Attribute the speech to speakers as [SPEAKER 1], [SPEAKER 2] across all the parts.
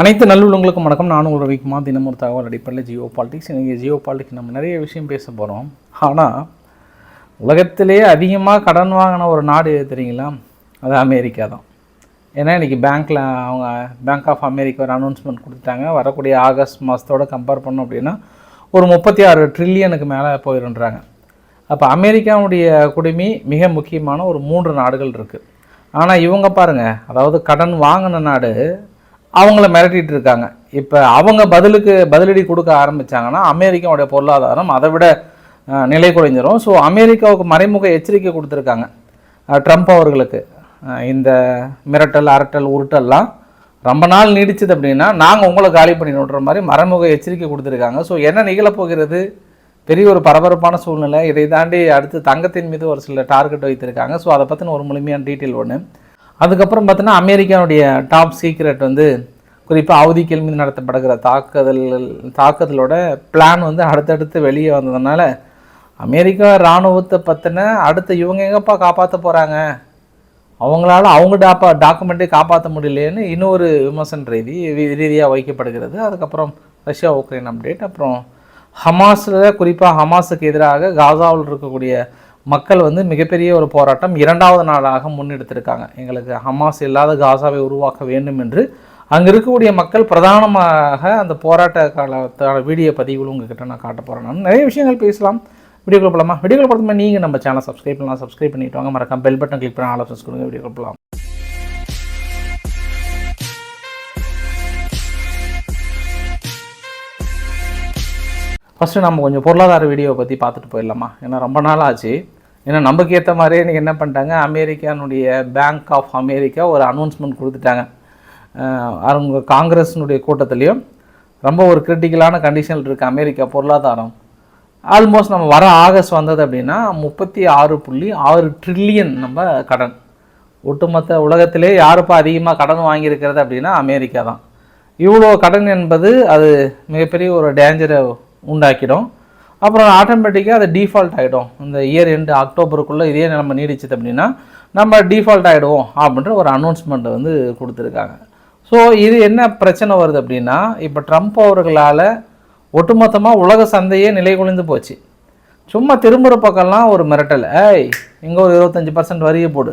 [SPEAKER 1] அனைத்து நல்லுள்ளங்களுக்கும் வணக்கம். நானும் ஒரு வைக்குமா தினம் தகவல் அடிப்படையில் ஜியோ பாலிட்டிக்ஸ் இன்றைக்கி ஜியோ பாலிட்டிக்ஸ் நம்ம நிறைய விஷயம் பேச போகிறோம் ஆனால் உலகத்திலேயே அதிகமாக கடன் வாங்கின ஒரு நாடு எது தெரியுங்களா? அது அமெரிக்கா தான். ஏன்னா இன்றைக்கி பேங்க்கில் அவங்க பேங்க் ஆஃப் அமெரிக்கா ஒரு அனௌன்ஸ்மெண்ட் கொடுத்துட்டாங்க. வரக்கூடிய ஆகஸ்ட் மாதத்தோட கம்பேர் பண்ணோம் அப்படின்னா ஒரு முப்பத்தி ஆறு ட்ரில்லியனுக்கு மேலே போயிருன்றாங்க. அப்போ அமெரிக்காவுடைய குடிமை மிக முக்கியமான ஒரு மூன்று நாடுகள் இருக்குது ஆனால் இவங்க பாருங்கள் அதாவது கடன் வாங்கின நாடு அவங்கள மிரட்டிட்டு இருக்காங்க. இப்போ அவங்க பதிலுக்கு பதிலடி கொடுக்க ஆரம்பிச்சாங்கன்னா அமெரிக்காவுடைய பொருளாதாரம் அதை விட நிலை குறைஞ்சிரும். ஸோ அமெரிக்காவுக்கு மறைமுக எச்சரிக்கை கொடுத்துருக்காங்க. ட்ரம்ப் அவர்களுக்கு. இந்த மிரட்டல் அரட்டல் உருட்டல்லாம் ரொம்ப நாள் நீடிச்சது அப்படின்னா நாங்கள் உங்களை காலி பண்ணி மாதிரி மறைமுக எச்சரிக்கை கொடுத்துருக்காங்க. ஸோ என்ன நிகழப்போகிறது பெரிய ஒரு பரபரப்பான சூழ்நிலை. இதை தாண்டி அடுத்து தங்கத்தின் மீது ஒரு சில டார்கெட் வைத்திருக்காங்க. ஸோ அதை பற்றின ஒரு முழுமையான டீட்டெயில் ஒன்று அதுக்கப்புறம் பார்த்தீங்கன்னா அமெரிக்காவுடைய டாப் சீக்ரெட் வந்து குறிப்பாக அவதிக்கல் மீது நடத்தப்படுகிற தாக்குதல் தாக்குதலோட பிளான் வந்து அடுத்தடுத்து வெளியே வந்ததுனால அமெரிக்கா இராணுவத்தை பற்றின அடுத்து இவங்க எங்கப்பா காப்பாற்ற போகிறாங்க அவங்களால அவங்க டாப்பா டாக்குமெண்ட்டே காப்பாற்ற முடியலையேன்னு இன்னொரு விமர்சன ரீதி ரீதியாக வைக்கப்படுகிறது. அதுக்கப்புறம் ரஷ்யா உக்ரைன் அப்டேட் அப்புறம் ஹமாஸில் குறிப்பாக ஹமாஸுக்கு எதிராக காசாவில் இருக்கக்கூடிய மக்கள் வந்து மிகப்பெரிய ஒரு போராட்டம் இரண்டாவது நாளாக முன்னெடுத்திருக்காங்க. எங்களுக்கு ஹமாஸ் இல்லாத காசாவை உருவாக்க வேண்டும் என்று அங்கே இருக்கக்கூடிய மக்கள் பிரதானமாக அந்த போராட்ட காலத்தான வீடியோ பதிவுகளும் உங்ககிட்ட நான் காட்ட போகிறேன் நான் நிறைய விஷயங்கள் பேசலாம். வீடியோக்குள்ள போகலாமா வீடியோக்குள்ள போகிறதுமே நீங்கள் நம்ம சேனல் சப்ஸ்கிரைப் பண்ணலாம். சப்ஸ்கிரைப் பண்ணிட்டு வாங்க. மறக்காம பெல் பட்டன் கிளிக் பண்ண ஆலோசனை கொடுங்க. வீடியோக்குள்ள போகலாம் ஃபஸ்ட்டு நம்ம கொஞ்சம் பொருளாதார வீடியோவை பற்றி பார்த்துட்டு போயிடலாமா? ஏன்னா ரொம்ப நாள் ஆச்சு. ஏன்னா நமக்கு ஏற்ற மாதிரியே இன்றைக்கி என்ன பண்ணிட்டாங்க? அமெரிக்கானுடைய பேங்க் ஆஃப் அமெரிக்கா ஒரு அனௌன்ஸ்மெண்ட் கொடுத்துட்டாங்க. அவங்க காங்கிரஸினுடைய கூட்டத்துலேயும் ரொம்ப ஒரு கிரிட்டிக்கலான கண்டிஷனில் இருக்குது அமெரிக்கா பொருளாதாரம். ஆல்மோஸ்ட் நம்ம வர ஆகஸ்ட் வந்தது அப்படின்னா முப்பத்தி ஆறு புள்ளி ஆறு ட்ரில்லியன் நம்ம கடன். ஒட்டுமொத்த உலகத்திலே யாருப்பா அதிகமாக கடன் வாங்கியிருக்கிறது அப்படின்னா அமெரிக்கா தான். இவ்வளோ கடன் என்பது அது மிகப்பெரிய ஒரு டேஞ்சரை உண்டாக்கிடும். அப்புறம் ஆட்டோமேட்டிக்காக அது டிஃபால்ட் ஆகிடும் இந்த இயர் எண்டு அக்டோபருக்குள்ளே இதே நம்ம நீடிச்சது அப்படின்னா நம்ம டிஃபால்ட் ஆகிடுவோம் அப்படின்ற ஒரு அனௌன்ஸ்மெண்ட் வந்து கொடுத்துருக்காங்க. ஸோ இது என்ன பிரச்சனை வருது அப்படின்னா இப்போ ட்ரம்ப் அவர்களால் ஒட்டுமொத்தமாக உலக சந்தையே நிலை குலைந்து போச்சு. சும்மா திரும்புகிற பக்கம்லாம் ஒரு மிரட்டல். ஏய் இங்கே ஒரு இருபத்தஞ்சி பர்சன்ட் வரியை போடு.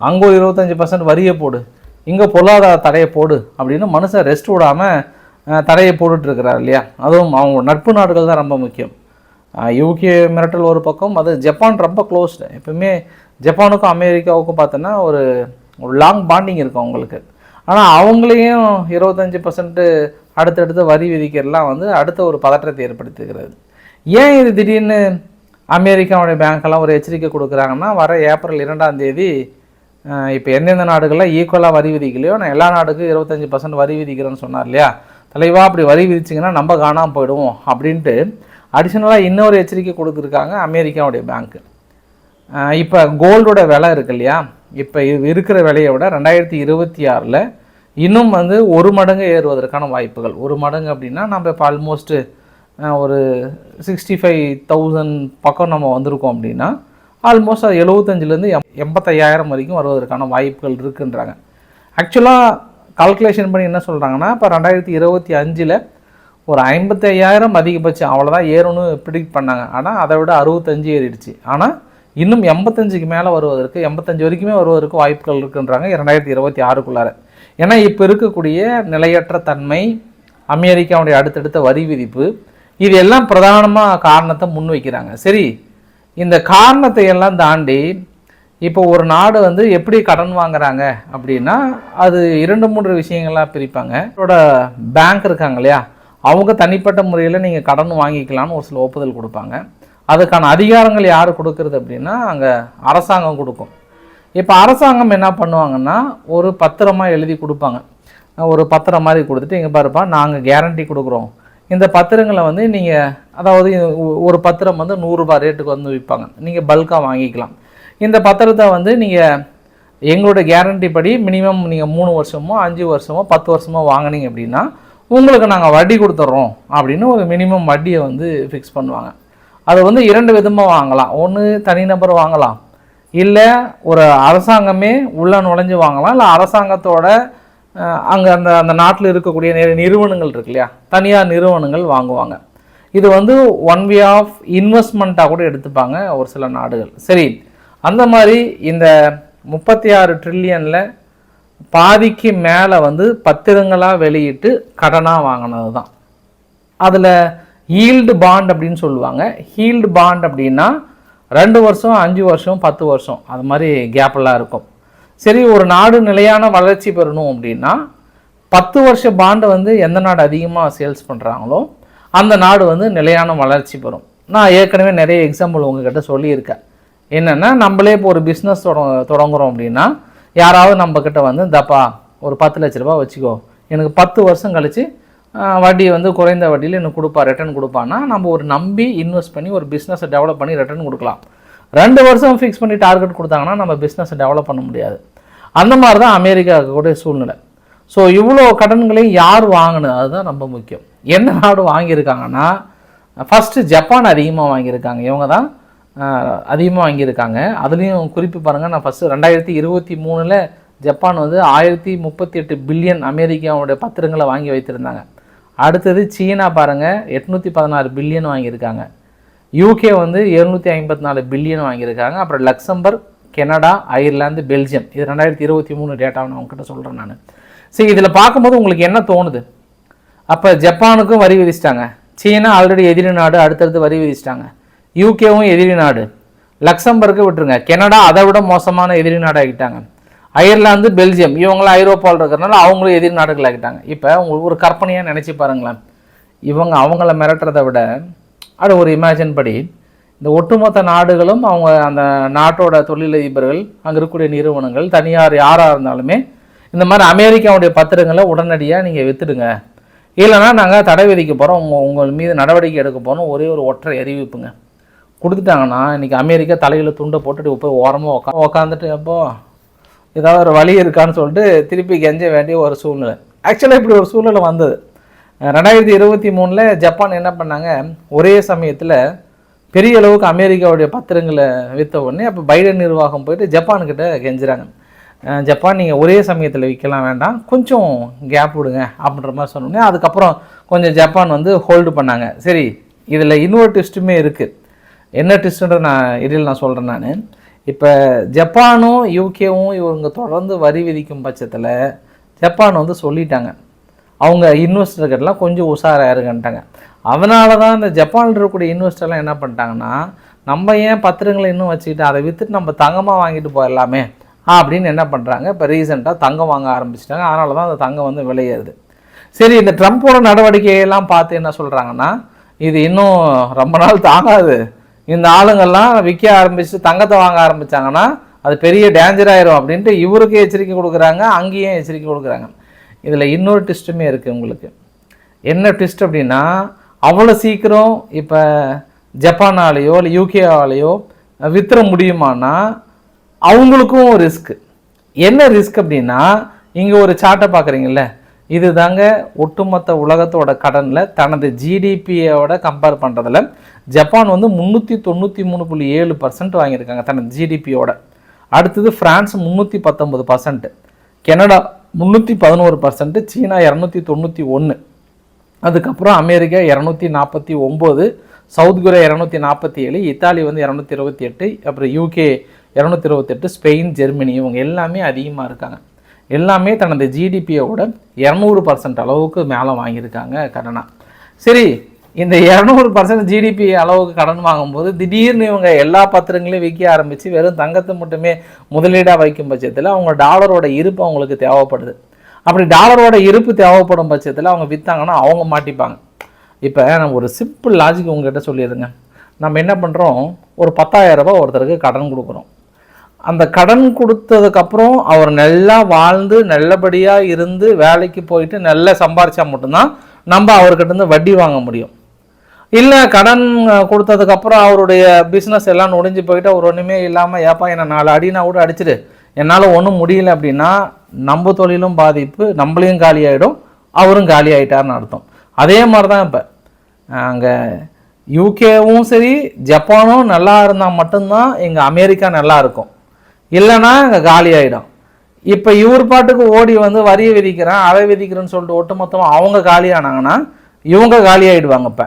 [SPEAKER 1] அங்கே ஒரு இருபத்தஞ்சி பர்சன்ட் வரியை போடு. இங்கே பொருளாதார தடையை போடு அப்படின்னு மனுஷன் ரெஸ்ட் விடாமல் தடையை போட்டுட்ருக்கிறார் இல்லையா? அதுவும் அவங்க நட்பு நாடுகள் தான் ரொம்ப முக்கியம். யூகே மிரட்டல் ஒரு பக்கம் அது ஜப்பான் ரொம்ப க்ளோஸ்டு எப்பவுமே ஜப்பானுக்கும் அமெரிக்காவுக்கும் பார்த்தோன்னா ஒரு ஒரு லாங் பாண்டிங் இருக்கும் அவங்களுக்கு. ஆனால் அவங்களையும் இருபத்தஞ்சி பர்சன்ட்டு அடுத்தடுத்து வரி விதிக்கிறதுலாம் வந்து அடுத்த ஒரு பதற்றத்தை ஏற்படுத்துகிறது. ஏன் இது திடீர்னு அமெரிக்காவுடைய பேங்க்கெல்லாம் ஒரு எச்சரிக்கை கொடுக்குறாங்கன்னா வர ஏப்ரல் இரண்டாம் தேதி இப்போ எந்தெந்த நாடுகளில் ஈக்குவலாக வரி விதிக்கலையோ நான் எல்லா நாடுக்கும் இருபத்தஞ்சி பர்சன்ட் வரி விதிக்கிறேன்னு சொன்னார் இல்லையா? தலைவா அப்படி வரி விதிச்சிங்கன்னா நம்ம காணாமல் போயிடுவோம் அப்படின்ட்டு அடிஷ்னலாக இன்னொரு எச்சரிக்கை கொடுத்துருக்காங்க அமெரிக்காவுடைய பேங்க்கு இப்போ கோல்டோட விலை இருக்கு இல்லையா? இப்போ இருக்கிற விலையை விட ரெண்டாயிரத்தி இருபத்தி ஆறில் இன்னும் வந்து ஒரு மடங்கு ஏறுவதற்கான வாய்ப்புகள். ஒரு மடங்கு அப்படின்னா நம்ம இப்போ ஆல்மோஸ்ட்டு ஒரு சிக்ஸ்டி ஃபைவ் தௌசண்ட் பக்கம் நம்ம வந்திருக்கோம் அப்படின்னா ஆல்மோஸ்ட் அது எழுபத்தஞ்சிலேருந்து எம் எண்பத்தையாயிரம் வரைக்கும் வருவதற்கான வாய்ப்புகள் இருக்குன்றாங்க. ஆக்சுவலாக கால்குலேஷன் பண்ணி என்ன சொல்கிறாங்கன்னா இப்போ ரெண்டாயிரத்தி இருபத்தி அஞ்சில் ஒரு ஐம்பத்தி ஐயாயிரம் அதிகபட்சம் அவ்வளோதான் ஏறணும்னு ப்ரிடிக்ட் பண்ணாங்க. ஆனால் அதை விட அறுபத்தஞ்சு ஏறிடுச்சு. ஆனால் இன்னும் எண்பத்தஞ்சுக்கு மேலே வருவதற்கு எண்பத்தஞ்சு வரைக்குமே வருவதற்கு வாய்ப்புகள் இருக்குன்றாங்க இரண்டாயிரத்தி இருபத்தி ஆறுக்குள்ளார. ஏன்னா இப்போ இருக்கக்கூடிய நிலையற்ற தன்மை அமெரிக்காவுடைய அடுத்தடுத்த வரி விதிப்பு இது எல்லாம் பிரதானமாக காரணத்தை முன்வைக்கிறாங்க. சரி இந்த காரணத்தை எல்லாம் தாண்டி இப்போ ஒரு நாடு வந்து எப்படி கடன் வாங்குறாங்க அப்படின்னா அது இரண்டு மூன்று விஷயங்களாக பிரிப்பாங்க. இதோட பேங்க் இருக்காங்க இல்லையா அவங்க தனிப்பட்ட முறையில் நீங்கள் கடன் வாங்கிக்கலாம்னு ஒரு சில ஒப்புதல் கொடுப்பாங்க. அதுக்கான அதிகாரங்கள் யார் கொடுக்கறது அப்படின்னா அங்கே அரசாங்கம் கொடுக்கும். இப்போ அரசாங்கம் என்ன பண்ணுவாங்கன்னா ஒரு பத்திரமாக எழுதி கொடுப்பாங்க. ஒரு பத்திரம் மாதிரி கொடுத்துட்டு இங்கே பாருப்பா நாங்கள் கேரண்டி கொடுக்குறோம். இந்த பத்திரங்களை வந்து நீங்கள் அதாவது ஒரு பத்திரம் வந்து நூறுரூபா ரேட்டுக்கு வந்து விற்பாங்க. நீங்கள் பல்காக வாங்கிக்கலாம். இந்த பத்திரத்தை வந்து நீங்கள் எங்களோட கேரண்டி படி மினிமம் நீங்கள் மூணு வருஷமோ அஞ்சு வருஷமோ பத்து வருஷமோ வாங்குனீங்க அப்படின்னா உங்களுக்கு நாங்கள் வட்டி கொடுத்துட்றோம் அப்படின்னு ஒரு மினிமம் வட்டியை வந்து ஃபிக்ஸ் பண்ணுவாங்க. அது வந்து இரண்டு விதமாக வாங்கலாம். ஒன்று தனிநபர் வாங்கலாம். இல்லை ஒரு அரசாங்கமே உள்ள நுழைஞ்சு வாங்கலாம். இல்லை அரசாங்கத்தோட அங்கே அந்த அந்த நாட்டில் இருக்கக்கூடிய நிறைய நிறுவனங்கள் இருக்கு இல்லையா? தனியார் நிறுவனங்கள் வாங்குவாங்க. இது வந்து ஒன் வே ஆஃப் இன்வெஸ்ட்மெண்ட்டாக கூட எடுத்துப்பாங்க ஒரு சில நாடுகள். சரி அந்த மாதிரி இந்த முப்பத்தி ஆறு ட்ரில்லியனில் பாதிக்கு மேலே வந்து பத்திரங்களாக வெளியிட்டு கடனாக வாங்கினது தான் அதில் ஹீல்டு பாண்ட் அப்படின்னு சொல்லுவாங்க. ஹீல்டு பாண்ட் அப்படின்னா ரெண்டு வருஷம் அஞ்சு வருஷம் பத்து வருஷம். அது மாதிரி கேப்பெல்லாம் இருக்கும். சரி ஒரு நாடு நிலையான வளர்ச்சி பெறணும் அப்படின்னா பத்து வருஷ பாண்டை வந்து எந்த நாடு அதிகமாக சேல்ஸ் பண்ணுறாங்களோ அந்த நாடு வந்து நிலையான வளர்ச்சி பெறும். நான் ஏற்கனவே நிறைய எக்ஸாம்பிள் உங்ககிட்ட சொல்லியிருக்கேன். என்னென்னா நம்மளே இப்போ ஒரு பிஸ்னஸ் தொடங்க தொடங்குறோம் அப்படின்னா யாராவது நம்மக்கிட்ட வந்து தப்பா ஒரு பத்து லட்ச ரூபாய் வச்சுக்கோ. எனக்கு பத்து வருஷம் கழித்து வட்டி வந்து குறைந்த வட்டியில் எனக்கு கொடுப்பா ரிட்டர்ன் கொடுப்பான்னா நம்ம ஒரு நம்பி இன்வெஸ்ட் பண்ணி ஒரு பிஸ்னஸை டெவலப் பண்ணி ரிட்டர்ன் கொடுக்கலாம். ரெண்டு வருஷம் ஃபிக்ஸ் பண்ணி டார்கெட் கொடுத்தாங்கன்னா நம்ம பிஸ்னஸை டெவலப் பண்ண முடியாது. அந்த மாதிரி தான் அமெரிக்காவுக்கு கூட சூழ்நிலை. ஸோ இவ்வளோ கடன்களையும் யார் வாங்கினது? அதுதான் ரொம்ப முக்கியம். என்ன நாடு வாங்கியிருக்காங்கன்னா ஃபஸ்ட்டு ஜப்பான் அதிகமாக வாங்கியிருக்காங்க. இவங்க தான் அதிகமாக வாங்கியிருக்காங்க. அதுலேயும் குறிப்பு பாருங்கள் நான் ஃபஸ்ட்டு ரெண்டாயிரத்தி இருபத்தி மூணில் ஜப்பான் வந்து ஆயிரத்தி முப்பத்தி எட்டு பில்லியன் அமெரிக்காவுடைய பத்திரங்களை வாங்கி வைத்திருந்தாங்க. அடுத்தது சீனா பாருங்கள் எட்நூற்றி பதினாறு பில்லியன் வாங்கியிருக்காங்க. யூகே வந்து எழுநூற்றி ஐம்பத்தி நாலு பில்லியன் வாங்கியிருக்காங்க. அப்புறம் லக்சம்பர்க் கெனடா அயர்லாந்து பெல்ஜியம். இது ரெண்டாயிரத்தி இருபத்தி மூணு டேட்டாவை நான் உங்ககிட்ட சொல்கிறேன் நான். சரி இதில் பார்க்கும்போது உங்களுக்கு என்ன தோணுது? அப்போ ஜப்பானுக்கும் வரி விதிச்சிட்டாங்க. சீனா ஆல்ரெடி எதிரி நாடு அடுத்தடுத்து வரி விதிச்சிட்டாங்க. யூகேவும் எதிரி நாடு. லக்சம்பர்க்கு விட்டுருங்க. கெனடா அதை விட மோசமான எதிரி நாடாகிட்டாங்க. அயர்லாந்து பெல்ஜியம் இவங்களாம் ஐரோப்பாவில் இருக்கிறனால அவங்களும் எதிர் நாடுகள் ஆகிட்டாங்க இப்போ உங்களுக்கு ஒரு கற்பனையாக நினச்சி பாருங்களேன். இவங்க அவங்கள மிரட்டுறதை விட அது ஒரு இமேஜின் படி இந்த ஒட்டுமொத்த நாடுகளும் அவங்க அந்த நாட்டோட தொழிலதிபர்கள் அங்கே இருக்கக்கூடிய நிறுவனங்கள் தனியார் யாராக இருந்தாலுமே இந்த மாதிரி அமெரிக்காவுடைய பத்திரங்களை உடனடியாக நீங்கள் விற்றுடுங்க இல்லைனா நாங்கள் தடை விதிக்க போகிறோம் உங்கள் உங்கள் மீது நடவடிக்கை எடுக்க போகிறோம் ஒரே ஒரு ஒற்றை அறிவிப்புங்க. கொடுத்துட்டாங்கன்னா இன்றைக்கி அமெரிக்கா தலையில் துண்டை போட்டுட்டு போய் ஓரமாக உக்கா உக்காந்துட்டு அப்போ ஏதாவது ஒரு வழி இருக்கான்னு சொல்லிட்டு திருப்பி கெஞ்ச வேண்டிய ஒரு சூழ்நிலை. ஆக்சுவலாக இப்படி ஒரு சூழ்நிலை வந்தது. ரெண்டாயிரத்தி இருபத்தி மூணில் ஜப்பான் என்ன பண்ணாங்க? ஒரே சமயத்தில் பெரிய அளவுக்கு அமெரிக்காவுடைய பத்திரங்களை விற்ற உடனே அப்போ பைடன் நிர்வாகம் போயிட்டு ஜப்பான்கிட்ட கெஞ்சுறாங்க. ஜப்பான் நீங்கள் ஒரே சமயத்தில் விற்கலாம் வேண்டாம். கொஞ்சம் கேப் விடுங்க அப்படின்ற மாதிரி சொன்னோடனே அதுக்கப்புறம் கொஞ்சம் ஜப்பான் வந்து ஹோல்டு பண்ணாங்க. சரி இதில் இன்னொரு ட்விஸ்ட்டுமே இருக்குது என்ன ட்விஸ்ட்டுன்ற நான் இடையில் நான் சொல்கிறேன் நான். இப்போ ஜப்பானும் யூகேவும் இவங்க தொடர்ந்து வரி விதிக்கும் பட்சத்தில் ஜப்பான் வந்து சொல்லிட்டாங்க. அவங்க இன்வெஸ்டர்கள்லாம் கொஞ்சம் உஷாராக இருங்கன்ட்டாங்க அதனால தான் இந்த ஜப்பானில் இருக்கக்கூடிய இன்வெஸ்டர்லாம் என்ன பண்ணிட்டாங்கன்னா நம்ம ஏன் பத்திரங்களை இன்னும் வச்சுக்கிட்டு அதை விற்றுட்டு நம்ம தங்கமாக வாங்கிட்டு போயிடலாமே அப்படின்னு என்ன பண்ணுறாங்க இப்போ ரீசெண்டாக தங்கம் வாங்க ஆரம்பிச்சிட்டாங்க. அதனால தான் அந்த தங்கம் வந்து விளையிறது சரி இந்த ட்ரம்ப்போட நடவடிக்கையெல்லாம் பார்த்து என்ன சொல்கிறாங்கன்னா இது இன்னும் ரொம்ப நாள் தாங்காது. இந்த ஆளுங்கள்லாம் விற்க ஆரம்பிச்சு தங்கத்தை வாங்க ஆரம்பித்தாங்கன்னா அது பெரிய டேஞ்சர் ஆயிரும் அப்படின்ட்டு இவருக்கு எச்சரிக்கை கொடுக்குறாங்க அங்கேயும் எச்சரிக்கை கொடுக்குறாங்க. இதில் இன்னொரு ட்விஸ்ட்டுமே இருக்குது உங்களுக்கு. என்ன ட்விஸ்ட் அப்படின்னா அவ்வளோ சீக்கிரம் இப்போ ஜப்பானாலேயோ இல்லை யூகேவாலேயோ வித்துற முடியுமானா அவங்களுக்கும் ரிஸ்க் என்ன ரிஸ்க் அப்படின்னா இங்கே ஒரு சார்ட்டை பார்க்குறீங்கள இது தாங்க ஒட்டுமொத்த உலகத்தோட கடனில் தனது ஜிடிபியோட கம்பேர் பண்ணுறதுல ஜப்பான் வந்து முந்நூற்றி தொண்ணூற்றி மூணு புள்ளி ஏழு பர்சன்ட் வாங்கியிருக்காங்க தனது ஜிடிபியோட அடுத்தது ஃப்ரான்ஸ் முந்நூற்றி பத்தொம்பது பர்சன்ட் கனடா முந்நூற்றி பதினோரு பர்சன்ட் சீனா இரநூத்தி தொண்ணூற்றி ஒன்று அதுக்கப்புறம் அமெரிக்கா இரநூத்தி நாற்பத்தி ஒம்பது சவுத் கொரியா இரநூத்தி நாற்பத்தி ஏழு இத்தாலி வந்து இரநூத்தி இருபத்தி எட்டு அப்புறம் யூகே இரநூத்தி இருபத்தெட்டு ஸ்பெயின் ஜெர்மனி இவங்க எல்லாமே அதிகமாக இருக்காங்க. எல்லாமே தனது ஜிடிபியோட இரநூறு பர்சன்ட் அளவுக்கு மேலே வாங்கியிருக்காங்க கடனாக சரி இந்த இரநூறு பர்சன்ட் ஜிடிபி அளவுக்கு கடன் வாங்கும்போது திடீர்னு இவங்க எல்லா பத்திரங்களையும் விற்க ஆரம்பித்து வெறும் தங்கத்தை மட்டுமே முதலீடாக வைக்கும் பட்சத்தில் அவங்க டாலரோட இருப்பு அவங்களுக்கு தேவைப்படுது. அப்படி டாலரோட இருப்பு தேவைப்படும் பட்சத்தில் அவங்க விற்றாங்கன்னா அவங்க மாட்டிப்பாங்க. இப்போ நம்ம ஒரு சிம்பிள் லாஜிக் உங்ககிட்ட சொல்லிடுங்க நம்ம என்ன பண்ணுறோம் ஒரு பத்தாயிரரூபா ஒருத்தருக்கு கடன் கொடுக்குறோம். அந்த கடன் கொடுத்ததுக்கப்புறம் அவர் நல்லா வாழ்ந்து நல்லபடியாக இருந்து வேலைக்கு போயிட்டு நல்லா சம்பாரிச்சா மட்டும்தான் நம்ம அவர்கிட்ட இருந்து வட்டி வாங்க முடியும். இல்லை கடன் கொடுத்ததுக்கப்புறம் அவருடைய பிஸ்னஸ் எல்லாம் நொடிஞ்சு போயிட்டு அவர் ஒன்றுமே இல்லாமல் ஏப்பா என்னை நாலு அடினா கூட அடிச்சிடு. என்னால் ஒன்றும் முடியல அப்படின்னா நம்ம தொழிலும் பாதிப்பு நம்மளையும் காலி ஆகிடும் அவரும் காலி ஆகிட்டாருன்னு அர்த்தம். அதே மாதிரி தான் இப்போ. அங்கே யூகேவும் சரி ஜப்பானும் நல்லா இருந்தால் மட்டும்தான் எங்கள் அமெரிக்கா நல்லா இருக்கும். இல்லைன்னா இங்கே காலி ஆகிடும் இப்போ இவர் பாட்டுக்கு ஓடி வந்து வரியை விதிக்கிறேன் அதை விதிக்கிறேன்னு சொல்லிட்டு ஒட்டுமொத்தமாக அவங்க காலியானாங்கன்னா இவங்க காலியாயிடுவாங்க இப்போ.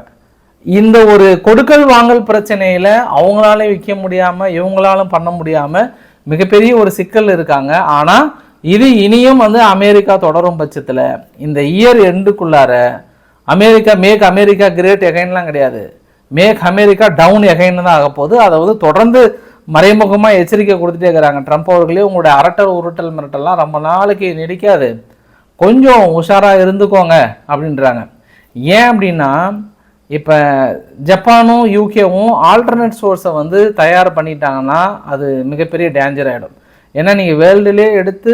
[SPEAKER 1] இந்த ஒரு கொடுக்கல் வாங்கல் பிரச்சனையில் அவங்களால விற்க முடியாமல் இவங்களாலும் பண்ண முடியாமல் மிகப்பெரிய ஒரு சிக்கல் இருக்காங்க. ஆனால் இது இனியும் வந்து அமெரிக்கா தொடரும் பட்சத்தில் இந்த இயர் எண்டுக்குள்ளார அமெரிக்கா மேக் அமெரிக்கா கிரேட் எகைன்லாம் கிடையாது. மேக் அமெரிக்கா டவுன் எகைன்னு தான் ஆக போகுது. அதை வந்து தொடர்ந்து மறைமுகமாக எச்சரிக்கை கொடுத்துட்டே இருக்கிறாங்க. ட்ரம்ப் அவர்களே உங்களுடைய அரட்டல் உருட்டல் மிரட்டல்லாம் ரொம்ப நாளைக்கு நீடிக்காது. கொஞ்சம் உஷாராக இருந்துக்கோங்க அப்படின்றாங்க. ஏன் அப்படின்னா இப்போ ஜப்பானும் யூகேவும் ஆல்டர்னேட் சோர்ஸை வந்து தயார் பண்ணிட்டாங்கன்னா அது மிகப்பெரிய டேஞ்சர் ஆகிடும் ஏன்னா நீங்கள் வேர்ல்டுலே எடுத்து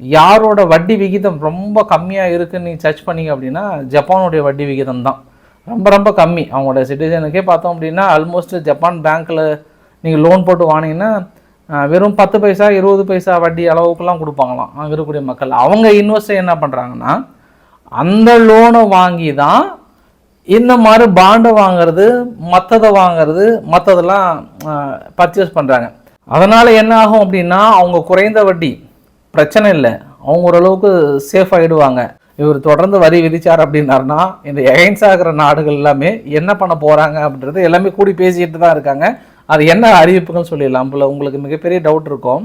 [SPEAKER 1] யாரோட வட்டி விகிதம் ரொம்ப கம்மியாக இருக்குன்னு நீங்கள் சர்ச் பண்ணீங்க அப்படின்னா ஜப்பானுடைய வட்டி விகிதம் தான். ரொம்ப ரொம்ப கம்மி. அவங்களோட சிட்டிசனுக்கே பார்த்தோம் அப்படின்னா ஆல்மோஸ்ட் ஜப்பான் பேங்க்கில் நீங்கள் லோன் போட்டு வாங்கினீங்கன்னா வெறும் பத்து பைசா இருபது பைசா வட்டி அளவுக்குலாம் கொடுப்பாங்களாம் அங்கே இருக்கக்கூடிய மக்கள். அவங்க இன்வெஸ்டர் என்ன பண்ணுறாங்கன்னா அந்த லோனை வாங்கி தான் இந்த மாதிரி பாண்டை வாங்குறது மற்றதை வாங்குறது மற்றதெல்லாம் பர்ச்சேஸ் பண்ணுறாங்க அதனால் என்ன ஆகும் அப்படின்னா அவங்க குறைந்த வட்டி பிரச்சனை இல்லை. அவங்க ஓரளவுக்கு சேஃப் ஆகிடுவாங்க இவர் தொடர்ந்து வரி விதிச்சார் அப்படின்னாருன்னா இந்த எகைன்ஸ் ஆகிற நாடுகள் எல்லாமே என்ன பண்ண போகிறாங்க அப்படின்றது எல்லாமே கூடி பேசிக்கிட்டு தான் இருக்காங்க. அது என்ன அறிவிப்புகள் சொல்லிடலாம். நம்மள உங்களுக்கு மிகப்பெரிய டவுட் இருக்கும்.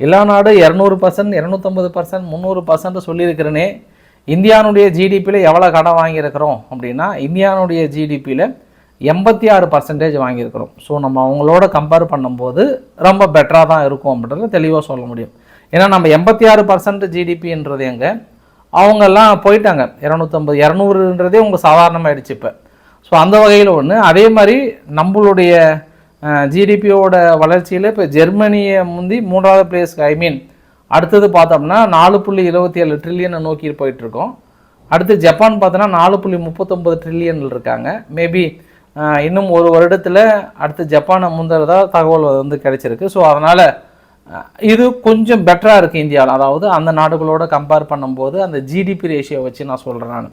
[SPEAKER 1] எல்லா நாடும் இரநூறு பர்சன்ட் இரநூத்தம்பது பர்சன்ட் முந்நூறு பர்சன்ட் சொல்லியிருக்கிறேனே. இந்தியானுடைய ஜிடிபியில் எவ்வளோ கடன் வாங்கியிருக்கிறோம் அப்படின்னா இந்தியானுடைய ஜிடிபியில் எண்பத்தி ஆறு பர்சன்டேஜ் வாங்கியிருக்கிறோம். ஸோ நம்ம அவங்களோட கம்பேர் பண்ணும்போது ரொம்ப பெட்டராக தான் இருக்கும் அப்படின்றத தெளிவாக சொல்ல முடியும். ஏன்னா நம்ம எண்பத்தி ஆறு பர்சன்ட் ஜிடிபின்றது எங்கே? அவங்கெல்லாம் போயிட்டாங்க. இரநூத்தம்பது இரநூறுன்றதே உங்கள் சாதாரணமாகிடுச்சு இப்போ. ஸோ அந்த வகையில் ஒன்று அதே மாதிரி நம்மளுடைய ஜிடிபியோட வளர்ச்சியில் இப்போ ஜெர்மனியை முந்தி மூன்றாவது பிளேஸ்க்கு ஐ மீன் அடுத்தது பார்த்தோம்னா நாலு புள்ளி இருபத்தி ஏழு ட்ரில்லியனை நோக்கி போயிட்டுருக்கோம். அடுத்து ஜப்பான் பார்த்தோன்னா நாலு புள்ளி முப்பத்தொம்பது ட்ரில்லியனில் இருக்காங்க. மேபி இன்னும் ஒரு வருடத்தில் அடுத்து ஜப்பானை முந்தறதா தகவல் வந்து கிடைச்சிருக்கு. ஸோ அதனால் இது கொஞ்சம் பெட்டராக இருக்குது இந்தியாவில் அதாவது அந்த நாடுகளோட கம்பேர் பண்ணும்போது அந்த ஜிடிபி ரேஷியோ வச்சு நான் சொல்கிறேன் நான்.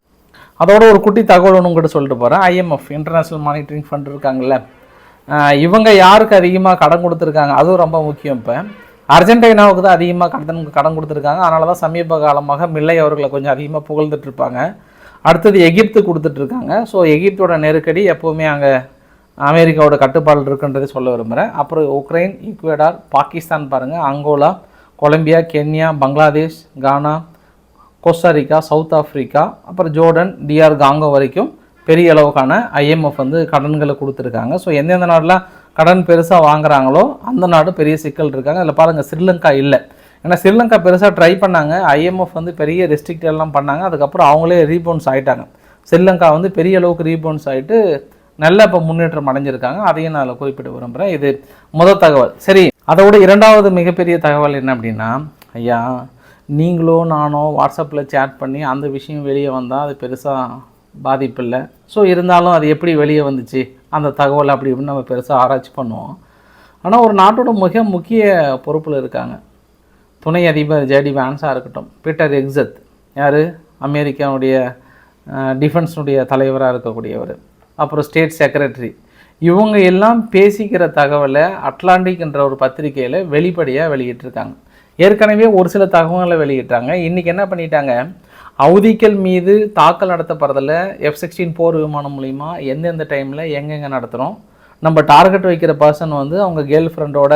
[SPEAKER 1] அதோட ஒரு குட்டி தகவல் ஒன்று உங்கள்கிட்ட சொல்லிட்டு போகிறேன் ஐஎம்எஃப் இன்டர்நேஷ்னல் மானிட்டரிங் ஃபண்ட் இருக்காங்கல்ல. இவங்க யாருக்கு அதிகமாக கடன் கொடுத்துருக்காங்க? அதுவும் ரொம்ப முக்கியம் இப்போ. அர்ஜென்டினாவுக்கு தான் அதிகமாக கடன் கடன் கொடுத்துருக்காங்க. அதனால தான் சமீப காலமாக மில்லை அவர்களை கொஞ்சம் அதிகமாக புகழ்ந்துட்டு இருப்பாங்க. அடுத்தது எகிப்து கொடுத்துட்ருக்காங்க ஸோ எகிப்தோட நெருக்கடி எப்போவுமே அங்கே அமெரிக்காவோட கட்டுப்பாடு இருக்குன்றதை சொல்ல விரும்புகிறேன் அப்புறம் உக்ரைன் ஈக்குவேடார் பாகிஸ்தான் பாருங்கள் Angola Colombia Kenya Bangladesh Ghana Costa Rica South Africa அப்புறம் ஜோர்டன் டிஆர் காங்கோ வரைக்கும் பெரிய அளவுக்கான ஐஎம்எஃப் வந்து கடன்களை கொடுத்துருக்காங்க. ஸோ எந்தெந்த நாடெலாம் கடன் பெருசாக வாங்குறாங்களோ அந்த நாடு பெரிய சிக்கல் இருக்காங்க. அதில் பாருங்கள் ஸ்ரீலங்கா இல்லை. ஏன்னா ஸ்ரீலங்கா பெருசாக ட்ரை பண்ணாங்க. ஐஎம்எஃப் வந்து பெரிய ரெஸ்ட்ரிக்ட் எல்லாம் பண்ணாங்க. அதுக்கப்புறம் அவங்களே ரீபவுன்ஸ் ஆகிட்டாங்க ஸ்ரீலங்கா வந்து பெரிய அளவுக்கு ரீபவுன்ஸ் ஆகிட்டு நல்ல இப்போ முன்னேற்றம் அடைஞ்சிருக்காங்க. அதையும் நான் அதில் குறிப்பிட விரும்புகிறேன் இது முதல் தகவல். சரி அதோட இரண்டாவது மிகப்பெரிய தகவல் என்ன அப்படின்னா ஐயா நீங்களோ நானோ வாட்ஸ்அப்பில் சேட் பண்ணி அந்த விஷயம் வெளியே வந்தால் அது பெருசாக பாதிப்பு இல்லை. ஸோ இருந்தாலும் அது எப்படி வெளியே வந்துச்சு? அந்த தகவல் அப்படி இப்படின்னு நம்ம பெருசாக ஆராய்ச்சி பண்ணுவோம். ஆனால் ஒரு நாட்டோட மிக முக்கிய பொறுப்பில் இருக்காங்க. துணை அதிபர் ஜேடி வேன்ஸாக இருக்கட்டும். Peter Hegseth. யார்? அமெரிக்காவுடைய டிஃபென்ஸுடைய தலைவராக இருக்கக்கூடியவர். அப்புறம் ஸ்டேட் செக்ரட்டரி. இவங்க எல்லாம் பேசிக்கிற தகவலை அட்லாண்டிக் என்ற ஒரு பத்திரிக்கையில் வெளிப்படையாக வெளியிட்டிருக்காங்க. ஏற்கனவே ஒரு சில தகவல்களை வெளியிட்டாங்க. இன்றைக்கி என்ன பண்ணிட்டாங்க? அவதிக்கள் மீது தாக்கல் நடத்தப்படுறதில் எஃப் சிக்ஸ்டீன் போர் விமானம் மூலிமா எந்தெந்த டைமில் எங்கெங்கே நடத்துகிறோம் நம்ம டார்கெட் வைக்கிற பர்சன் வந்து அவங்க கேர்ள் ஃப்ரெண்டோட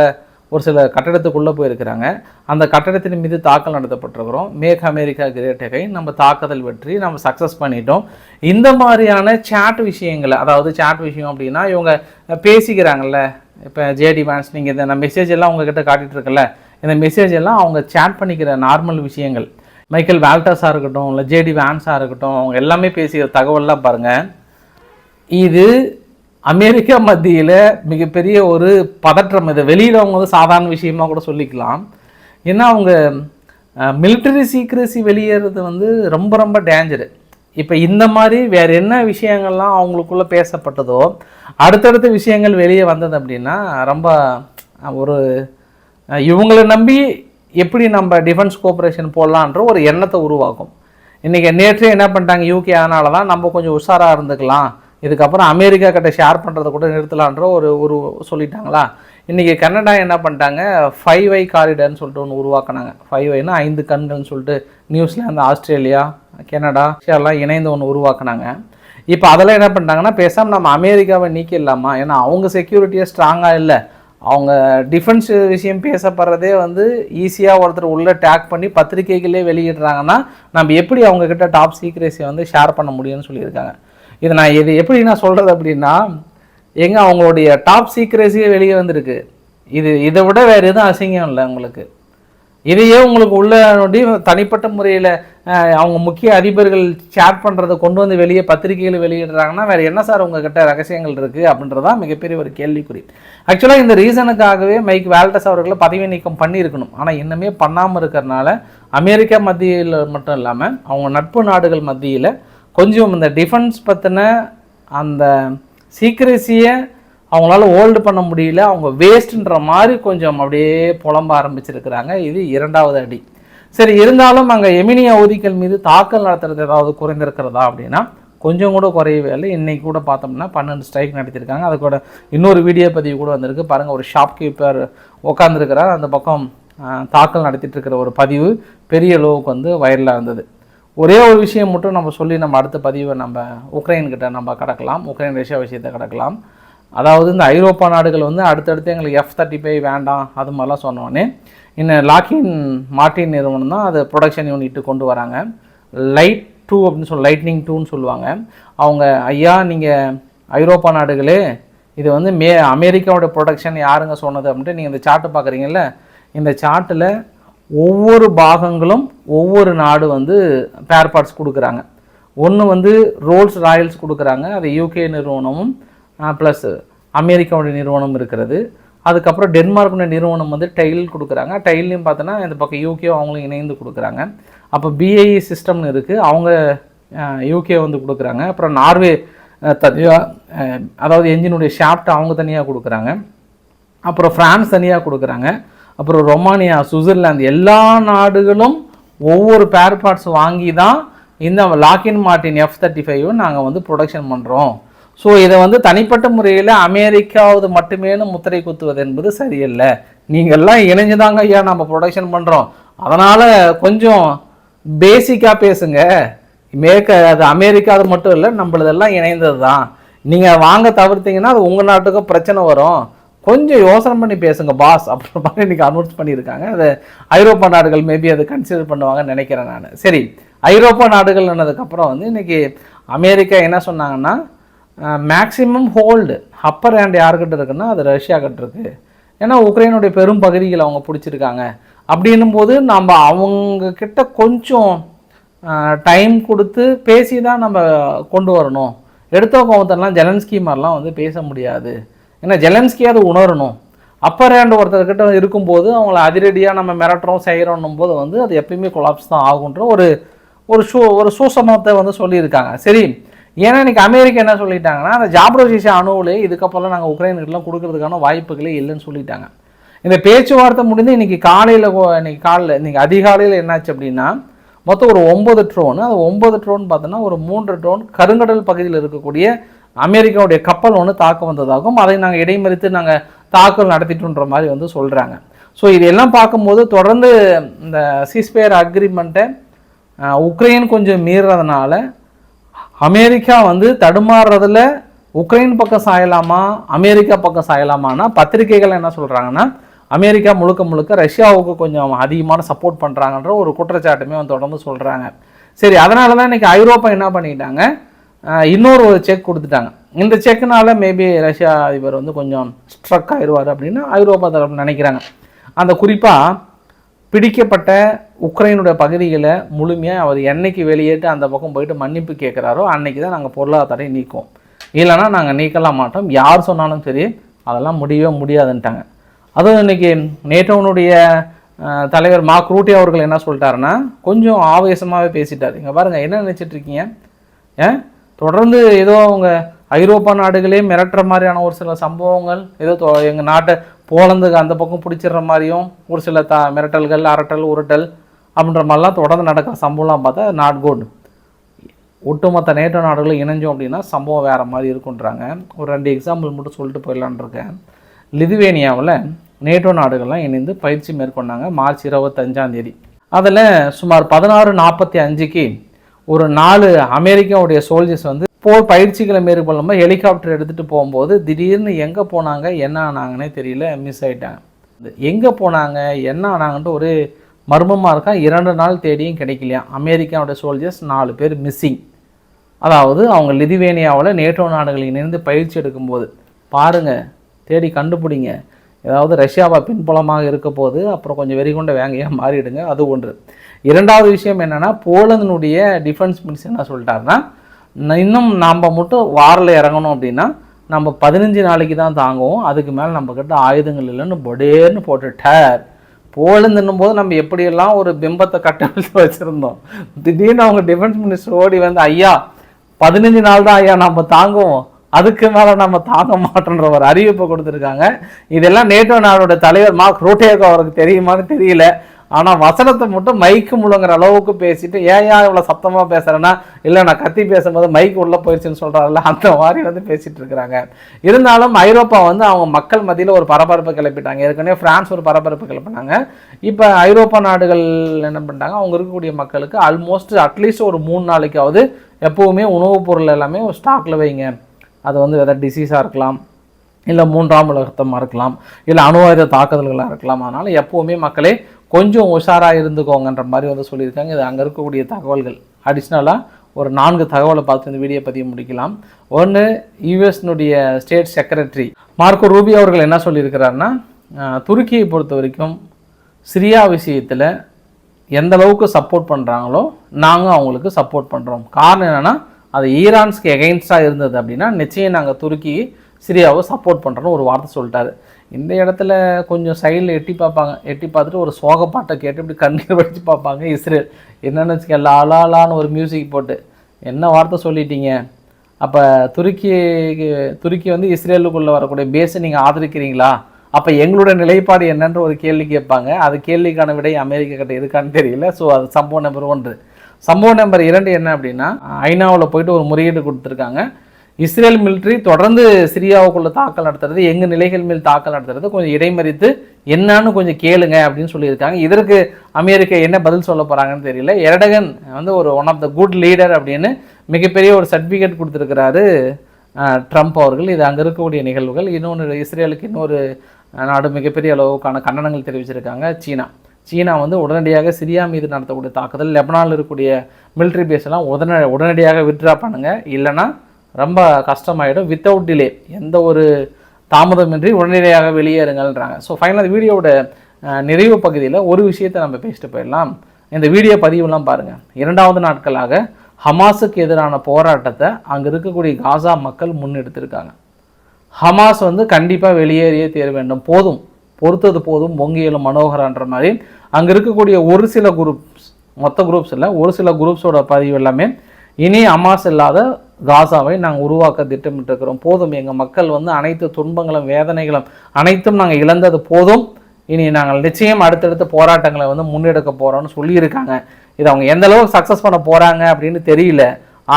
[SPEAKER 1] ஒரு சில கட்டடத்துக்குள்ளே போயிருக்கிறாங்க. அந்த கட்டடத்தின் மீது தாக்கல் நடத்தப்பட்டிருக்கிறோம். மேக் அமெரிக்கா கிரேட்டகை நம்ம தாக்குதல் வெற்றி நம்ம சக்ஸஸ் பண்ணிட்டோம். இந்த மாதிரியான சேட் விஷயங்களை அதாவது சேட் விஷயம் அப்படின்னா இவங்க பேசிக்கிறாங்கல்ல. இப்போ ஜேடி வான்ஸ் நீங்கள் இந்த மெசேஜ் எல்லாம் உங்ககிட்ட காட்டிட்டு இருக்கல இந்த மெசேஜ் எல்லாம் அவங்க சேட் பண்ணிக்கிற நார்மல் விஷயங்கள். மைக்கேல் வேல்டாஸாக இருக்கட்டும் இல்லை ஜேடி வேன்ஸாக இருக்கட்டும் அவங்க எல்லாமே பேசிய தகவல்லாம் பாருங்கள் இது அமெரிக்கா மத்தியில் மிகப்பெரிய ஒரு பதற்றம். இது வெளியில் அவங்க வந்து சாதாரண விஷயமாக கூட சொல்லிக்கலாம். ஏன்னா அவங்க மிலிட்டரி சீக்ரஸி வெளியேறது வந்து ரொம்ப ரொம்ப டேஞ்சரு இப்போ இந்த மாதிரி வேறு என்ன விஷயங்கள்லாம் அவங்களுக்குள்ளே பேசப்பட்டதோ அடுத்தடுத்த விஷயங்கள் வெளியே வந்தது அப்படின்னா ரொம்ப ஒரு இவங்களை நம்பி எப்படி நம்ம டிஃபென்ஸ் கோஆப்ரேஷன் போடலான்ற ஒரு எண்ணத்தை உருவாக்கும். இன்றைக்கி நேற்றே என்ன பண்ணிட்டாங்க? யூகே அதனால தான் நம்ம கொஞ்சம் உஷாராக இருந்துக்கலாம். இதுக்கப்புறம் அமெரிக்கா கிட்ட ஷேர் பண்ணுறத கூட நிறுத்தலான்ற ஒரு ஒரு சொல்லிட்டாங்களா? இன்றைக்கி கனடா என்ன பண்ணிட்டாங்க? ஃபைவ் ஐ காரிடர்னு சொல்லிட்டு ஒன்று உருவாக்குனாங்க. ஃபைவ் ஐனா ஐந்து கண்கள்னு சொல்லிட்டு நியூசிலாந்து ஆஸ்திரேலியா கனடா எல்லாம் இணைந்து ஒன்று உருவாக்குனாங்க. இப்போ அதெல்லாம் என்ன பண்ணிட்டாங்கன்னா பேசாமல் நம்ம அமெரிக்காவை நீக்கிடலாமா? ஏன்னா அவங்க செக்யூரிட்டியாக ஸ்ட்ராங்காக இல்லை. அவங்க டிஃபென்ஸ் விஷயம் பேசப்படுறதே வந்து ஈஸியாக ஒருத்தர் உள்ளே டேக் பண்ணி பத்திரிகைகளே வெளியிடுறாங்கன்னா நம்ம எப்படி அவங்கக்கிட்ட டாப் சீக்ரெஸியை வந்து ஷேர் பண்ண முடியும்னு சொல்லியிருக்காங்க. இது நான் இது எப்படி நான் சொல்கிறது அப்படின்னா எங்கே அவங்களுடைய டாப் சீக்ரெஸியே வெளியே வந்திருக்கு. இது இதை விட வேறு எதுவும் அசிங்கம் இல்லை உங்களுக்கு. இதையே உங்களுக்கு உள்ள நோண்டி தனிப்பட்ட முறையில் அவங்க முக்கிய அதிபர்கள் ஷேர் பண்ணுறதை கொண்டு வந்து வெளியே பத்திரிகைகள் வெளியிடுறாங்கன்னா வேறு என்ன சார் உங்ககிட்ட ரகசியங்கள் இருக்குது அப்படின்றதான் மிகப்பெரிய ஒரு கேள்விக்குறி. ஆக்சுவலாக இந்த ரீசனுக்காகவே மைக் வேல்டஸ் அவர்களை பதவி நீக்கம் பண்ணியிருக்கணும். ஆனால் இன்னுமே பண்ணாமல் இருக்கிறனால அமெரிக்கா மத்தியில் மட்டும் இல்லாமல் அவங்க நட்பு நாடுகள் மத்தியில் கொஞ்சம் இந்த டிஃபென்ஸ் பற்றின அந்த சீக்கிரசியை அவங்களால ஹோல்டு பண்ண முடியல. அவங்க வேஸ்ட்டுன்ற மாதிரி கொஞ்சம் அப்படியே புலம்ப ஆரம்பிச்சிருக்கிறாங்க. இது இரண்டாவது அடி. சரி இருந்தாலும் அங்கே எமினியா ஊதிக்கல் மீது தாக்கல் நடத்துறது ஏதாவது குறைந்திருக்கிறதா அப்படின்னா கொஞ்சம் கூட குறையவே இல்லை. இன்றைக்கி கூட பார்த்தோம்னா பன்னெண்டு ஸ்ட்ரைக் நடத்தியிருக்காங்க அது கூட இன்னொரு வீடியோ பதிவு கூட வந்திருக்கு. பாருங்கள் ஒரு ஷாப்கீப்பர் உட்காந்துருக்கிறார் அந்த பக்கம் தாக்கல் நடத்திட்டு இருக்கிற ஒரு பதிவு பெரிய அளவுக்கு வந்து வைரலாக இருந்தது. ஒரே ஒரு விஷயம் மட்டும் நம்ம சொல்லி நம்ம அடுத்த பதிவை நம்ம உக்ரைன்கிட்ட நம்ம கடக்கலாம். உக்ரைன் ரஷ்யா விஷயத்தை கடக்கலாம். அதாவது இந்த ஐரோப்பா நாடுகள் வந்து அடுத்தடுத்து எங்களுக்கு எஃப் தேர்ட்டி ஃபைவ் வேண்டாம் அது மாதிரிலாம் சொன்னோடனே இன்னும் லாக்கின் மார்டின் நிறுவனம் தான் அது ப்ரொடக்ஷன் யூனிட்டு கொண்டு வராங்க. லைட் டூ அப்படின்னு சொல்லி லைட்னிங் டூன்னு சொல்லுவாங்க. அவங்க ஐயா நீங்கள் ஐரோப்பா நாடுகளே இது வந்து மே அமெரிக்காவோட ப்ரொடக்ஷன் யாருங்க சொன்னது அப்படின்ட்டு நீங்கள் இந்த சார்ட்டு பார்க்குறீங்கல்ல இந்த சார்ட்டில் ஒவ்வொரு பாகங்களும் ஒவ்வொரு நாடு வந்து பேர் பார்ட்ஸ் கொடுக்குறாங்க. ஒன்று வந்து ரோல்ஸ் ராயல்ஸ் கொடுக்குறாங்க அது யூகே நிறுவனமும் ப்ளஸ் அமெரிக்காவுடைய நிறுவனம் இருக்கிறது. அதுக்கப்புறம் டென்மார்க்குடைய நிறுவனம் வந்து டைல் கொடுக்குறாங்க. டைல்லையும் பார்த்தோன்னா இந்த பக்கம் யூகே அவங்களும் இணைந்து கொடுக்குறாங்க. அப்போ பிஐஇ சிஸ்டம்னு இருக்குது அவங்க யூகே வந்து கொடுக்குறாங்க. அப்புறம் நார்வே தனியாக அதாவது என்ஜினுடைய ஷாஃப்ட் அவங்க தனியாக கொடுக்குறாங்க. அப்புறம் ஃப்ரான்ஸ் தனியாக கொடுக்குறாங்க. அப்புறம் ரொமானியா சுவிட்சர்லாந்து எல்லா நாடுகளும் ஒவ்வொரு பேர் பார்ட்ஸ் வாங்கி தான் இந்த Lockheed Martin F thirty five நாங்கள் வந்து ப்ரொடக்ஷன் பண்ணுறோம் ஸோ இதை வந்து தனிப்பட்ட முறையில் அமெரிக்காவது மட்டுமேனு முத்திரை குத்துவது என்பது சரியில்லை. நீங்கள்லாம் இணைஞ்சுதாங்க ஐயா நம்ம ப்ரொடக்ஷன் பண்ணுறோம் அதனால் கொஞ்சம் பேசிக்காக பேசுங்க. மேற்க அது அமெரிக்கா அது மட்டும் இல்லை நம்மளதெல்லாம் இணைந்தது தான் நீங்கள் வாங்க தவிர்த்தீங்கன்னா அது உங்கள் நாட்டுக்கும் பிரச்சனை வரும். கொஞ்சம் யோசனை பண்ணி பேசுங்க பாஸ் அப்படின்ற மாதிரி இன்றைக்கி அனௌன்ஸ் பண்ணியிருக்காங்க. அது ஐரோப்பா நாடுகள் மேபி அதை கன்சிடர் பண்ணுவாங்கன்னு நினைக்கிறேன் நான். சரி ஐரோப்பா நாடுகள்னதுக்கப்புறம் வந்து இன்றைக்கி அமெரிக்கா என்ன சொன்னாங்கன்னா மேக்ஸிமம் ஹோல்டு அப்பர் ஹேண்ட் யார்கிட்ட இருக்குன்னா அது ரஷ்யா கிட்ட இருக்கு. ஏன்னா உக்ரைனுடைய பெரும் பகுதிகளை அவங்க பிடிச்சிருக்காங்க. அப்படின்னும் போது நம்ம அவங்க கிட்ட கொஞ்சம் டைம் கொடுத்து பேசி தான் நம்ம கொண்டு வரணும். எடுத்த கோவத்தெல்லாம் ஜெலன்ஸ்கி மாதிரிலாம் வந்து பேச முடியாது. ஏன்னா ஜெலன்ஸ்கி அது உணரணும். அப்பர் ஹேண்ட் ஒருத்தர்கிட்ட இருக்கும்போது அவங்கள அதிரடியாக நம்ம மிரட்டுறோம் செய்கிறோன்னும் போது வந்து அது எப்பயுமே கொலாப்ஸ் தான் ஆகுன்ற ஒரு ஒரு சூ ஒரு சூசமத்தை வந்து சொல்லியிருக்காங்க. சரி ஏன்னா இன்றைக்கி அமெரிக்கா என்ன சொல்லிட்டாங்கன்னா அந்த ஜாப்ரோசிஷா அணுவிலே இதுக்கப்புறம் நாங்கள் உக்ரைனுக்குலாம் கொடுக்கறதுக்கான வாய்ப்புகளே இல்லைன்னு சொல்லிட்டாங்க. இந்த பேச்சுவார்த்தை முடிந்து இன்றைக்கி காலையில் இன்றைக்கி காலையில் இன்றைக்கி அதிகாலையில் என்னாச்சு அப்படின்னா மொத்தம் ஒரு ஒம்பது ட்ரோன் அது ஒம்பது ட்ரோன் பார்த்தோன்னா ஒரு மூன்று ட்ரோன் கருங்கடல் பகுதியில் இருக்கக்கூடிய அமெரிக்காவுடைய கப்பல் ஒன்று தாக்க வந்ததாகவும் அதை நாங்கள் இடைமறித்து நாங்கள் தாக்கல் நடத்திட்டுன்ற மாதிரி வந்து சொல்கிறாங்க ஸோ இதெல்லாம் பார்க்கும்போது தொடர்ந்து இந்த சீஸ்பேர் அக்ரிமெண்ட்டை உக்ரைன் கொஞ்சம் மீறதுனால அமெரிக்கா வந்து தடுமாறுறதுல உக்ரைன் பக்கம் சாயலாமா அமெரிக்கா பக்கம் சாயலாமான்னா பத்திரிகைகள் என்ன சொல்கிறாங்கன்னா அமெரிக்கா முழுக்க முழுக்க ரஷ்யாவுக்கு கொஞ்சம் அதிகமான சப்போர்ட் பண்ணுறாங்கன்ற ஒரு குற்றச்சாட்டுமே வந்து தொடர்ந்து சொல்கிறாங்க சரி அதனால தான் இன்றைக்கி ஐரோப்பா என்ன பண்ணிட்டாங்க? இன்னொரு ஒரு செக் கொடுத்துட்டாங்க. இந்த செக்னால மேபி ரஷ்யா அதிபர் வந்து கொஞ்சம் ஸ்ட்ரக் ஆயிடுவார் அப்படின்னு ஐரோப்பா தரப்பு நினைக்கிறாங்க. அந்த குறிப்பாக பிடிக்கப்பட்ட உக்ரைனுடைய பகுதிகளை முழுமையாக அவர் என்னைக்கு வெளியேட்டு அந்த பக்கம் போயிட்டு மன்னிப்பு கேட்குறாரோ அன்னைக்கு தான் நாங்கள் பொருளாதாரத்தை நீக்குவோம். இல்லைன்னா நாங்கள் நீக்கலாம் மாட்டோம். யார் சொன்னாலும் சரி அதெல்லாம் முடியவே முடியாதுன்ட்டாங்க. அதுவும் இன்னைக்கு நேட்டோனுடைய தலைவர் மார்க் ரூட்டி அவர்கள் என்ன சொல்லிட்டாருன்னா கொஞ்சம் ஆவேசமாகவே பேசிட்டார். இங்கே பாருங்கள் என்ன நினச்சிட்ருக்கீங்க ஏன் தொடர்ந்து ஏதோ அவங்க ஐரோப்பா நாடுகளே மிரட்டுற மாதிரியான ஒரு சில சம்பவங்கள் ஏதோ தொ- நாட்டை போலந்துக்கு அந்த பக்கம் பிடிச்சிடுற மாதிரியும் ஒரு சில த மிரட்டல்கள் அரட்டல் உருட்டல் அப்படின்ற மாதிரிலாம் தொடர்ந்து நடக்கிற சம்பவம்லாம் பார்த்தா நாட் குட் ஒட்டுமொத்த நேட்டோ நாடுகளும் இணைஞ்சோம் அப்படின்னா சம்பவம் வேறு மாதிரி இருக்குன்றாங்க ஒரு ரெண்டு எக்ஸாம்பிள் மட்டும் சொல்லிட்டு போயிடலான்ருக்கேன் லிதுவேனியாவில் நேட்டோ நாடுகள்லாம் இணைந்து பயிற்சி மேற்கொண்டாங்க மார்ச் இருபத்தஞ்சாம் தேதி. அதில் சுமார் பதினாறு நாற்பத்தி அஞ்சுக்கு ஒரு நாலு அமெரிக்காவுடைய சோல்ஜர்ஸ் வந்து போர் பயிற்சிகளை மேற்கொள்ளும்போது ஹெலிகாப்டர் எடுத்துகிட்டு போகும்போது திடீர்னு எங்கே போனாங்க என்ன ஆனாங்கன்னே தெரியல மிஸ் ஆயிட்டாங்க. எங்கே போனாங்க என்ன ஆனாங்கன்ட்டு ஒரு மர்மமாக இருக்கா? இரண்டு நாள் தேடியும் கிடைக்கலையா? அமெரிக்காவோட சோல்ஜர்ஸ் நாலு பேர் மிஸ்ஸிங் அதாவது அவங்க லிதுவேனியாவில் நேட்டோ நாடுகள் இணைந்து பயிற்சி எடுக்கும்போது பாருங்கள் தேடி கண்டுபிடிங்க. ஏதாவது ரஷ்யாவை பின்புலமாக இருக்க போது அப்புறம் கொஞ்சம் வெறிகொண்ட வேங்கையாக மாறிடுங்க அது ஒன்று. இரண்டாவது விஷயம் என்னென்னா போலந்தினுடைய டிஃபென்ஸ் மினிஸ்டர் என்ன சொல்லிட்டாருன்னா இன்னும் நாம் மட்டும் வாரில் இறங்கணும் அப்படின்னா நம்ம பதினஞ்சு நாளைக்கு தான் தாங்குவோம். அதுக்கு மேலே நம்மக்கிட்ட ஆயுதங்கள் இல்லைன்னு பொடேர்னு போட்டுட்டார் போலந்துன்னும் போது நம்ம எப்படியெல்லாம் ஒரு பிம்பத்தை கட்டமைச்சு வச்சுருந்தோம். திடீர்னு அவங்க டிஃபென்ஸ் மினிஸ்டர் ஓடி வந்து ஐயா பதினஞ்சு நாள் தான் ஐயா நம்ம தாங்குவோம். அதுக்கு மேலே நம்ம தாங்க மாட்டோன்ற ஒரு அறிவிப்பை கொடுத்துருக்காங்க. இதெல்லாம் நேட்டோ நாடோட தலைவர் மார்க் ரூட்டேகோ அவருக்கு தெரியுமான்னு தெரியல. ஆனால் வசனத்தை மட்டும் மைக்கு முழுங்குற அளவுக்கு பேசிட்டு ஏன் ஏன் இவ்வளோ சத்தமாக பேசுகிறேன்னா இல்லை நான் கத்தி பேசும்போது மைக் உள்ளே போயிடுச்சுன்னு சொல்கிறாருல்ல அந்த மாதிரி வந்து பேசிகிட்டு இருக்கிறாங்க. இருந்தாலும் ஐரோப்பா வந்து அவங்க மக்கள் மத்தியில் ஒரு பரபரப்பு கிளப்பிட்டாங்க. ஏற்கனவே ஃப்ரான்ஸ் ஒரு பரபரப்பு கிளப்பினாங்க. இப்போ ஐரோப்பா நாடுகள் என்ன பண்ணிட்டாங்க அவங்க இருக்கக்கூடிய மக்களுக்கு ஆல்மோஸ்ட் அட்லீஸ்ட் ஒரு மூணு நாளைக்காவது எப்போவுமே உணவுப் பொருள் எல்லாமே ஸ்டாக்கில் வைங்க. அது வந்து எதாவது டிசீஸாக இருக்கலாம் இல்லை மூன்றாம் உலகத்தமாக இருக்கலாம் இல்லை அணுவாயுத தாக்குதல்களாக இருக்கலாம். அதனால் எப்போவுமே மக்களே கொஞ்சம் உஷாராக இருந்துக்கோங்கன்ற மாதிரி வந்து சொல்லியிருக்காங்க. இது அங்கே இருக்கக்கூடிய தகவல்கள். அடிஷ்னலாக ஒரு நான்கு தகவலை பார்த்து இந்த வீடியோ பதிவு முடிக்கலாம். ஒன்று யூஎஸ்னுடைய ஸ்டேட் செக்ரட்டரி மார்க்கோ ரூபி அவர்கள் என்ன சொல்லியிருக்கிறாருன்னா துருக்கியை பொறுத்த வரைக்கும் சிரியா விஷயத்தில் எந்த அளவுக்கு சப்போர்ட் பண்ணுறாங்களோ நாங்கள் அவங்களுக்கு சப்போர்ட் பண்ணுறோம் காரணம் என்னென்னா அது ஈரான்ஸ்க்கு எகெயின்ஸ்டாக இருந்தது அப்படின்னா நிச்சயம் நாங்கள் துருக்கி சிரியாவை சப்போர்ட் பண்ணுறோன்னு ஒரு வார்த்தை சொல்லிட்டாரு. இந்த இடத்துல கொஞ்சம் சைடில் எட்டி பார்ப்பாங்க. எட்டி பார்த்துட்டு ஒரு சோக பாட்டை கேட்டு இப்படி கண்ணீர் வடித்து பார்ப்பாங்க இஸ்ரேல். என்னென்னு வச்சுக்க லாலாலான்னு ஒரு மியூசிக் போட்டு. என்ன வார்த்தை சொல்லிட்டீங்க? அப்போ துருக்கி துருக்கி வந்து இஸ்ரேலுக்குள்ளே வரக்கூடிய பேஸை நீங்கள் ஆதரிக்கிறீங்களா? அப்போ எங்களோட நிலைப்பாடு என்னன்ற ஒரு கேள்வி கேட்பாங்க. அது கேள்விக்கான விடை அமெரிக்கா கிட்ட இருக்கான்னு தெரியல. ஸோ அது சம்பவம் நம்பர் ஒன்று. சம்பவம் நம்பர் இரண்டு என்ன அப்படின்னா ஐநாவில் போயிட்டு ஒரு முறையீடு கொடுத்துருக்காங்க. இஸ்ரேல் மிலிட்ரி தொடர்ந்து சிரியாவுக்குள்ள தாக்கல் நடத்துறது எங்க நிலைகள் மேல் தாக்கல் நடத்துறது கொஞ்சம் இடைமறித்து என்னன்னு கொஞ்சம் கேளுங்க அப்படின்னு சொல்லியிருக்காங்க. இதற்கு அமெரிக்கா என்ன பதில் சொல்ல போறாங்கன்னு தெரியல. எரடகன் வந்து ஒரு one of the good leader அப்படின்னு மிகப்பெரிய ஒரு சர்டிஃபிகேட் கொடுத்துருக்கிறாரு ட்ரம்ப் அவர்கள். இது அங்கே இருக்கக்கூடிய நிகழ்வுகள். இன்னொன்று இஸ்ரேலுக்கு இன்னொரு நாடு மிகப்பெரிய அளவுக்கான கண்டனங்கள் தெரிவிச்சிருக்காங்க சீனா. சீனா வந்து உடனடியாக சிரியா மீது நடத்தக்கூடிய தாக்குதல் லெபனானில் இருக்கக்கூடிய மிலிட்ரி பேஸ் எல்லாம் உடனே உடனடியாக வித்ட்ரா பண்ணுங்க. இல்லைன்னா ரொம்ப கஷ்டமாயிடும் வித்தவுட் டிலே எந்த ஒரு தாமதமின்றி உடனடியாக வெளியேறுங்கள்ன்றாங்க. ஸோ ஃபைனல் வீடியோவோட நிறைவு பகுதியில் ஒரு விஷயத்தை நம்ம பேசிட்டு போயிடலாம். இந்த வீடியோ பதிவுலாம் பாருங்கள் இரண்டாவது நாட்களாக ஹமாஸுக்கு எதிரான போராட்டத்தை அங்கே இருக்கக்கூடிய காசா மக்கள் முன்னெடுத்திருக்காங்க. ஹமாஸ் வந்து கண்டிப்பாக வெளியேறியே தேர வேண்டும். போதும். பொறுத்தது போதும். பொங்கியலும் மனோகரான்ற மாதிரி அங்கே இருக்கக்கூடிய ஒரு சில குரூப்ஸ் மொத்த குரூப்ஸ் இல்லை ஒரு சில குரூப்ஸோட பதிவு எல்லாமே இனி ஹமாஸ் இல்லாத காசாவை நாங்கள் உருவாக்க திட்டமிட்டிருக்கிறோம். போதும் எங்கள் மக்கள் வந்து அனைத்து துன்பங்களும் வேதனைகளும் அனைத்தும் நாங்கள் இழந்தது போதும். இனி நாங்கள் நிச்சயம் அடுத்தடுத்த போராட்டங்களை வந்து முன்னெடுக்க போகிறோம்னு சொல்லியிருக்காங்க. இதை அவங்க எந்த அளவுக்கு சக்ஸஸ் பண்ண போகிறாங்க அப்படின்னு தெரியல.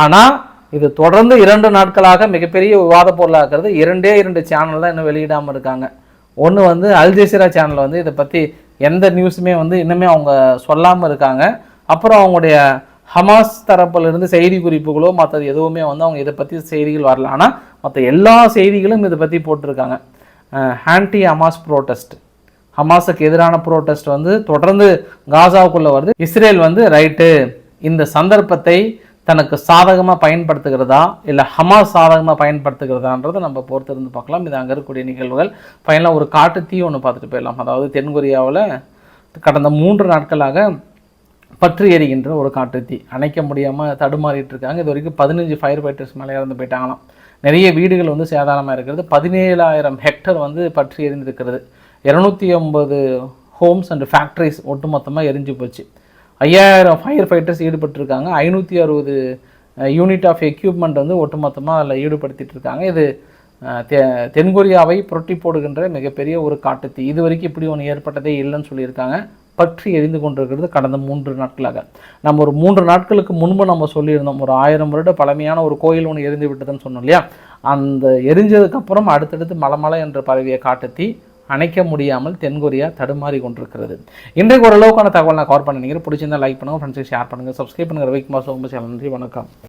[SPEAKER 1] ஆனால் இது தொடர்ந்து இரண்டு நாட்களாக மிகப்பெரிய விவாத பொருளாகிறது இரண்டே இரண்டு சேனல் தான் இன்னும் வெளியிடாமல் இருக்காங்க. ஒன்று வந்து அல் சேனல் வந்து இதை பற்றி எந்த நியூஸுமே வந்து இன்னுமே அவங்க சொல்லாமல் இருக்காங்க. அப்புறம் அவங்களுடைய ஹமாஸ் தரப்பிலிருந்து செய்தி குறிப்புகளோ மற்றது எதுவுமே வந்து அவங்க இதை பற்றி செய்திகள் வரல. ஆனால் மற்ற எல்லா செய்திகளும் இதை பற்றி போட்டிருக்காங்க. ஆன்டி ஹமாஸ் ப்ரோட்டஸ்ட் ஹமாஸுக்கு எதிரான ப்ரோட்டஸ்ட் வந்து தொடர்ந்து காசாவுக்குள்ளே வருது. இஸ்ரேல் வந்து ரைட்டு இந்த சந்தர்ப்பத்தை தனக்கு சாதகமாக பயன்படுத்துகிறதா இல்லை ஹமாஸ் சாதகமாக பயன்படுத்துகிறதான்றதை நம்ம பொறுத்திருந்து பார்க்கலாம். இது அங்கே இருக்கக்கூடிய நிகழ்வுகள். ஃபைனலாக ஒரு காட்டு தீ ஒன்று பார்த்துட்டு போயிடலாம். அதாவது தென்கொரியாவில் கடந்த மூன்று நாட்களாக பற்று எரிகின்ற ஒரு காட்டுத்தீ அணைக்க முடியாமல் தடுமாறிட்டு இருக்காங்க. இது வரைக்கும் பதினஞ்சு ஃபயர் ஃபைட்டர்ஸ் மேலே இறந்து போயிட்டாங்களாம். நிறைய வீடுகள் வந்து சேதாரமாக இருக்கிறது. பதினேழாயிரம் ஹெக்டர் வந்து பற்றி எரிந்திருக்கிறது. இரநூத்தி ஐம்பது ஹோம்ஸ் அண்ட் ஃபேக்ட்ரிஸ் ஒட்டுமொத்தமாக எரிஞ்சு போச்சு. ஐயாயிரம் ஃபயர் ஃபைட்டர்ஸ் ஈடுபட்டிருக்காங்க. ஐநூற்றி அறுபது யூனிட் ஆஃப் எக்யூப்மெண்ட் வந்து ஒட்டுமொத்தமாக அதில் ஈடுபடுத்திட்டு இருக்காங்க. இது தெ- தென்கொரியாவை புரட்டி போடுகின்ற மிகப்பெரிய ஒரு காட்டுத்தீ இது வரைக்கும் இப்படி ஒன்று ஏற்பட்டதே இல்லைன்னு சொல்லியிருக்காங்க. பற்றி எரிந்து கொண்டிருக்கிறது கடந்த மூன்று நாட்களாக. நம்ம ஒரு மூன்று நாட்களுக்கு முன்பு நம்ம சொல்லியிருந்தோம் ஒரு ஆயிரம் வருட பழமையான ஒரு கோயில் ஒன்று எரிந்து விட்டதுன்னு சொன்னோம் இல்லையா? அந்த எரிஞ்சதுக்கப்புறம் அடுத்தடுத்து மலமலை என்ற பரவிய காட்டுத்தி அணைக்க முடியாமல் தென்கொரியா தடுமாறி கொண்டிருக்கிறது. இன்றைக்கு ஓரளவுக்கான தகவல் நான் கவர் பண்ண நினைக்கிறேன். பிடிச்சிருந்தா லைக் பண்ணுங்கள் ஃப்ரெண்ட்ஸுக்கு ஷேர் பண்ணுங்கள் சப்ஸ்கிரைப் பண்ணுங்கள் ரவிக்குமார் சேனல். நன்றி வணக்கம்.